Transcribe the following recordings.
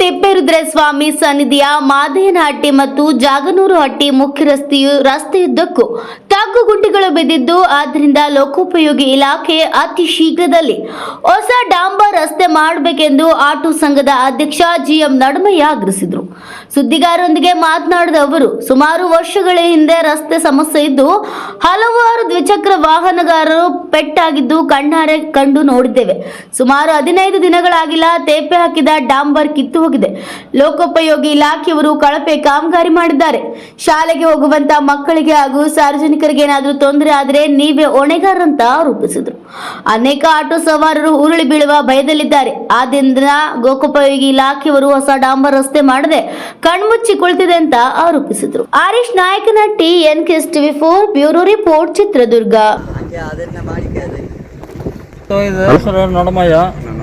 ತಿಪ್ಪೇರುದ್ರ ಸ್ವಾಮಿ ಸನ್ನಿಧಿಯ ಮಾದೇನಹಟ್ಟಿ ಮತ್ತು ಜಾಗನೂರು ಹಟ್ಟಿ ಮುಖ್ಯ ರಸ್ತೆಯು ರಸ್ತೆಯುದ್ದಕ್ಕೂ ತಗ್ಗುಗುಂಡಿಗಳು ಬಿದ್ದಿದ್ದು, ಆದ್ದರಿಂದ ಲೋಕೋಪಯೋಗಿ ಇಲಾಖೆ ಅತಿ ಶೀಘ್ರದಲ್ಲಿ ಹೊಸ ಡಾಂಬರ್ ರಸ್ತೆ ಮಾಡಬೇಕೆಂದು ಆಟೋ ಸಂಘದ ಅಧ್ಯಕ್ಷ ಜಿಎಂ ನಡುಮಯ್ಯ ಆಗ್ರಹಿಸಿದರು. ಸುದ್ದಿಗಾರರೊಂದಿಗೆ ಮಾತನಾಡಿದ ಅವರು, ಸುಮಾರು ವರ್ಷಗಳ ಹಿಂದೆ ರಸ್ತೆ ಸಮಸ್ಯೆ ಇದ್ದು, ಹಲವಾರು ದ್ವಿಚಕ್ರ ವಾಹನಗಾರರು ಪೆಟ್ಟಾಗಿದ್ದು ಕಣ್ಣಾರೆ ಕಂಡು ನೋಡಿದ್ದೇವೆ. ಸುಮಾರು ಹದಿನೈದು ದಿನಗಳಾಗಿಲ್ಲ, ತೇಪೆ ಹಾಕಿದ ಡಾಂಬರ್ ಕಿತ್ತು ಹೋಗಿದೆ. ಲೋಕೋಪಯೋಗಿ ಇಲಾಖೆಯವರು ಕಳಪೆ ಕಾಮಗಾರಿ ಮಾಡಿದ್ದಾರೆ. ಶಾಲೆಗೆ ಹೋಗುವಂತ ಮಕ್ಕಳಿಗೆ ಹಾಗೂ ಸಾರ್ವಜನಿಕರಿಗೆ ಏನಾದರೂ ತೊಂದರೆ ಆದರೆ ನೀವೇ ಹೊಣೆಗಾರಂತ ಆರೋಪಿಸಿದರು. ಅನೇಕ ಆಟೋ ಸವಾರರು ಉರುಳಿ ಬೀಳುವ ಭಯದಲ್ಲಿದ್ದಾರೆ. ಆದ್ದರಿಂದ ಲೋಕೋಪಯೋಗಿ ಇಲಾಖೆಯವರು ಹೊಸ ಡಾಂಬರ್ ರಸ್ತೆ ಮಾಡದೆ ಕಣ್ಮುಚ್ಚಿ ಕುಳಿತಿದೆ ಅಂತ ಆರೋಪಿಸಿದರು. Arish T N ಕೆಸ್ TV four bureau report Chitradurga. So ಇದು ಹೆಸರು ನಡಮಯ್ಯ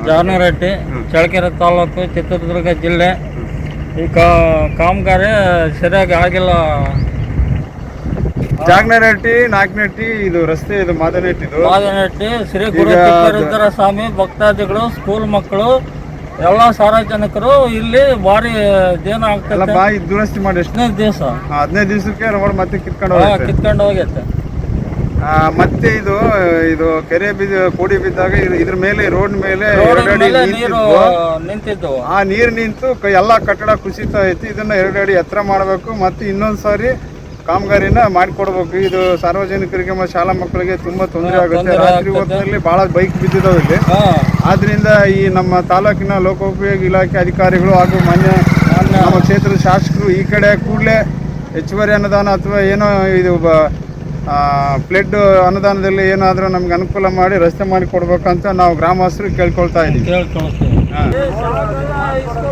ಜಾನರೆಡ್ಡಿ ಚಳ್ಳಕೆರೆ ತಾಲೂಕು ಚಿತ್ರದುರ್ಗ ಜಿಲ್ಲೆ. ಈ ಕಾಮಗಾರಿ ಸರಿಯಾಗಿ ಆಗಿಲ್ಲ. ಜಾಗ್ನರಟ್ಟಿ ನಾಲ್ಕನಟ್ಟಿ ಇದು ರಸ್ತೆ ಇದು ಮಾದನಟ್ಟಿ ಇದು. ಮಾದನಟ್ಟಿ ಶ್ರೀ ಗುರು ತಿಪ್ಪೇರುದ್ರ ಸ್ವಾಮಿ ಭಕ್ತಾದಿಗಳು ಸ್ಕೂಲ್ ಮಕ್ಕಳು ಎಲ್ಲ ಸಾರ್ವಜನಿಕರು ಇಲ್ಲಿ ಭಾರಿ ಆಗ್ತದೆ ಬಾಯಿ ದುರಸ್ತಿ ಮಾಡಿ ಹದಿನೈದು ದಿವಸ. ಹದಿನೈದು ದಿವಸಕ್ಕೆ ರೋಡ್ ಮತ್ತೆ ಕಿತ್ಕೊಂಡು ಕಿತ್ಕೊಂಡು ಹೋಗೈತೆ. ಮತ್ತೆ ಇದು ಇದು ಕೆರೆ ಬಿದ್ದ ಕೋಡಿ ಬಿದ್ದಾಗ ಇದು- ಇದ್ರ ಮೇಲೆ ರೋಡ್ ಮೇಲೆ. ನಿಂತಿದ್ದು ಆ ನೀರು ನಿಂತು ಎಲ್ಲಾ ಕಟ್ಟಡ ಕುಸಿತ ಐತಿ. ಇದನ್ನ ಎರಡು ಅಡಿ ಎತ್ತರ ಮಾಡಬೇಕು. ಮತ್ತೆ ಇನ್ನೊಂದು ಸಾರಿ ಕಾಮಗಾರಿನ ಮಾಡಿಕೊಡ್ಬೇಕು. ಇದು ಸಾರ್ವಜನಿಕರಿಗೆ ಮತ್ತು ಶಾಲಾ ಮಕ್ಕಳಿಗೆ ತುಂಬಾ ತೊಂದರೆ ಆಗುತ್ತೆ. ರಾತ್ರಿ. ಹೊತ್ತಿನಲ್ಲಿ ಬಹಳ ಬೈಕ್ ಬಿದ್ದಿದ್ದಾವೆ ಆದ್ರಿಂದ ಈ ನಮ್ಮ ತಾಲೂಕಿನ ಲೋಕೋಪಯೋಗಿ ಇಲಾಖೆ ಅಧಿಕಾರಿಗಳು ಹಾಗೂ ಮಾನ್ಯ ನಮ್ಮ ಕ್ಷೇತ್ರದ ಶಾಸಕರು ಈ ಕಡೆ ಕೂಡಲೇ ಹೆಚ್ಚುವರಿ ಅನುದಾನ ಅಥವಾ ಏನೋ ಇದು ಫ್ಲಡ್ ಅನುದಾನದಲ್ಲಿ ಏನಾದರೂ ನಮ್ಗೆ ಅನುಕೂಲ ಮಾಡಿ ರಸ್ತೆ ಮಾಡಿ ಕೊಡ್ಬೇಕಂತ ನಾವು ಗ್ರಾಮಸ್ಥರು ಕೇಳ್ಕೊಳ್ತಾ ಇದ್ದೀವಿ.